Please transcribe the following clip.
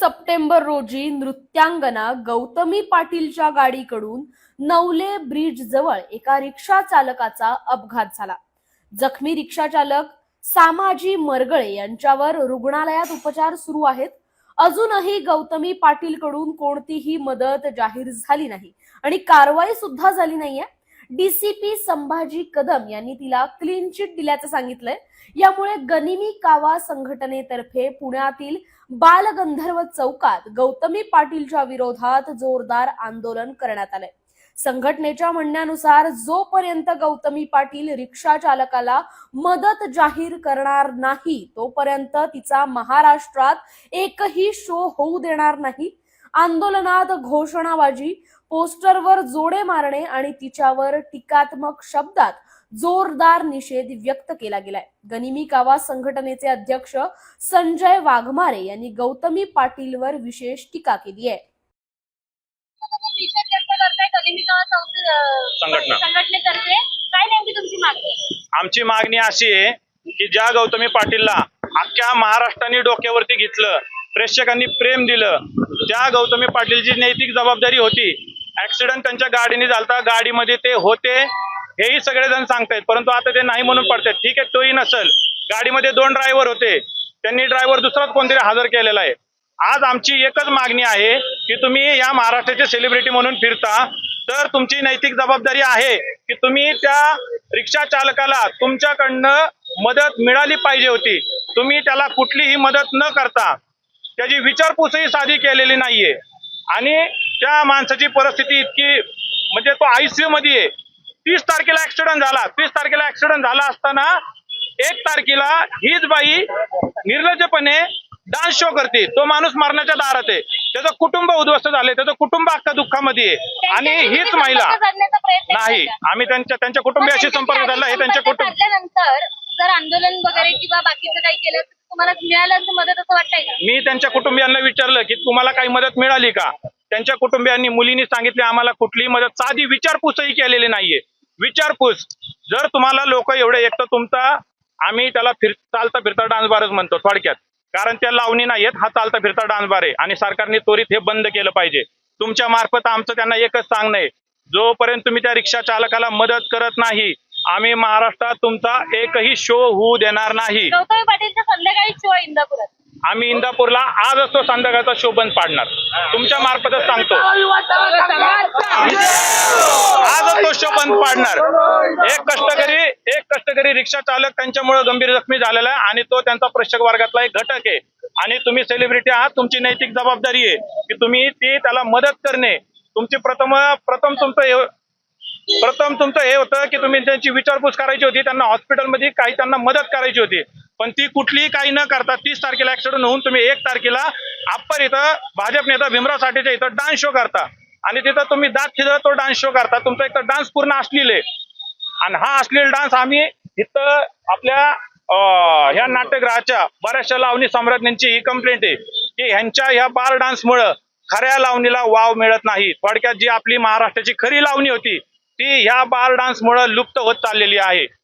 September रोजी नृत्यांगना गौतमी पाटीलच्या गाडीकडून नवले ब्रिज जवळ एका रिक्षा चालकाचा अपघात झाला. जखमी रिक्षा चालक सामाजी मरगळे यांच्यावर रुग्णालयात उपचार सुरू आहेत. अजूनही गौतमी पाटील कडून कोणतीही मदत जाहीर झाली नाही आणि कारवाई सुद्धा झाली नाहीये. डीसीपी संभाजी कदम यांनी तिला क्लीन चिट दिल्याचं सांगितलंय. यामुळे गनिमी कावा संघटनेतर्फे पुण्यातील बालगंधर्व चौकात गौतमी पाटीलच्या विरोधात जोरदार आंदोलन करण्यात आलंय. संघटनेच्या म्हणण्यानुसार जोपर्यंत गौतमी पाटील रिक्षा चालकाला मदत जाहीर करणार नाही तोपर्यंत तिचा महाराष्ट्रात एकही शो होऊ देणार नाही. आंदोलनात घोषणाबाजी पोस्टरवर जोडे मारणे आणि तिच्यावर टीकात्मक शब्दात जोरदार निषेध व्यक्त केला गेलाय. गनिमी कावा संघटनेचे अध्यक्ष संजय वाघमारे यांनी गौतमी पाटीलवर विशेष टीका केली आहे. आमची मागणी अशी आहे की ज्या गौतमी पाटीलला अख्ख्या महाराष्ट्राने डोक्यावरती घेतलं प्रेक्षकांनी प्रेम दिलं. त्या गौतमी पाटीलची नैतिक जबाबदारी होती. ऍक्सिडेंट त्यांच्या गाडीने झालता. गाडीमध्ये ते होते. हेही सगळेजण सांगतायत. परंतु आता ते नाही म्हणून पडतात ठीक आहे तोही नसल. गाडीमध्ये दोन ड्रायव्हर होते. त्यांनी ड्रायव्हर दुसराच कोणतरी हजर केलेला आहे. आज आमची एकच मागणी आहे की तुम्ही या महाराष्ट्राचे सेलिब्रिटी म्हणून फिरता. तर तुमची नैतिक जबाबदारी आहे की तुम्ही त्या रिक्षा चालकाला तुमच्याकडनं मदत मिळाली पाहिजे होती. तुम्ही त्याला कुठलीही मदत न करता त्याची विचारपूसही साधी केलेली नाहीये. आणि त्या माणसाची परिस्थिती इतकी म्हणजे तो आयसीयू मध्ये आहे. तीस तारखेला ऍक्सिडेंट झाला. तीस तारखेला ऍक्सिडेंट झाला असताना एक तारखेला हीच बाई निर्लज्जपणे डान्स शो करते. तो माणूस मरण्याच्या दारात आहे. त्याचं कुटुंब उद्ध्वस्त झाले त्याचं कुटुंब अख्खा दुःखामध्ये आहे. आणि हीच महिला नाही. आम्ही त्यांच्या त्यांच्या कुटुंबियाशी संपर्क झाला हे त्यांच्या कुटुंब आंदोलन वगैरे किंवा बाकीचं काही केलं तर तुम्हाला मिळालं असं मदत असं वाटतंय का? मी त्यांच्या कुटुंबियांना विचारलं की तुम्हाला काही मदत मिळाली का? त्यांच्या कुटुंबियांनी मुलींनी सांगितले आम्हाला कुठलीही मदत. साधी विचारपूसही केलेली नाहीये. विचारपूस. जर तुम्हाला लोक एवढे एक तर तुमचा आम्ही त्याला फिर चालता फिरता डान्स बारच म्हणतो थोडक्यात. कारण त्या लावणी नाहीयेत हा चालता फिरता डान्स बार आहे आणि सरकारने त्वरित हे बंद केलं पाहिजे. तुमच्या मार्फत आमचं त्यांना एकच सांगणं आहे. जोपर्यंत तुम्ही त्या रिक्षा चालकाला मदत करत नाही आम्ही महाराष्ट्रात तुमचा एकही शो होऊ देणार नाही. गौतमी पाटीलचा संध्याकाळी शो आहे इंदापुरात आम्ही इंदापूरला आजच तो संध्याकाळचा शो बंद पाडणार. तुमच्या मार्फतच सांगतो. आजच तो शो बंद पाडणार. एक कष्टकरी एक कष्टकरी रिक्षा चालक त्यांच्यामुळे गंभीर जखमी झालेला आहे आणि तो त्यांचा प्रेक्षक वर्गातला एक घटक आहे. आणि तुम्ही सेलिब्रिटी आहात तुमची नैतिक जबाबदारी आहे की तुम्ही ती त्याला मदत करणे. तुमची प्रथम प्रथम तुमचं प्रथम तुमचं हे होतं की तुम्ही त्यांची विचारपूस करायची होती त्यांना हॉस्पिटलमध्ये काही त्यांना मदत करायची होती. पण ती कुठलीही काही न करता तीस तारखेला ऍक्सिडेंट होऊन तुम्ही एक तारखेला अप्पर इथं भाजप नेता भीमराव साठेच्या इथं डान्स शो करता. आणि तिथं तुम्ही दात खिदळत तो डान्स शो करता. तुमचा एक तर डान्स पूर्ण असलेले. आहे आणि हा असलेला डान्स आम्ही इथं आपल्या ह्या नाट्यगृहाच्या बऱ्याचशा लावणी सम्राज्ञांची ही कंप्लेंट आहे. की ह्यांच्या ह्या बार डान्समुळं खऱ्या लावणीला वाव मिळत नाही. थोडक्यात जी आपली महाराष्ट्राची खरी लावणी होती ती ह्या बार डान्समुळं लुप्त होत चाललेली आहे.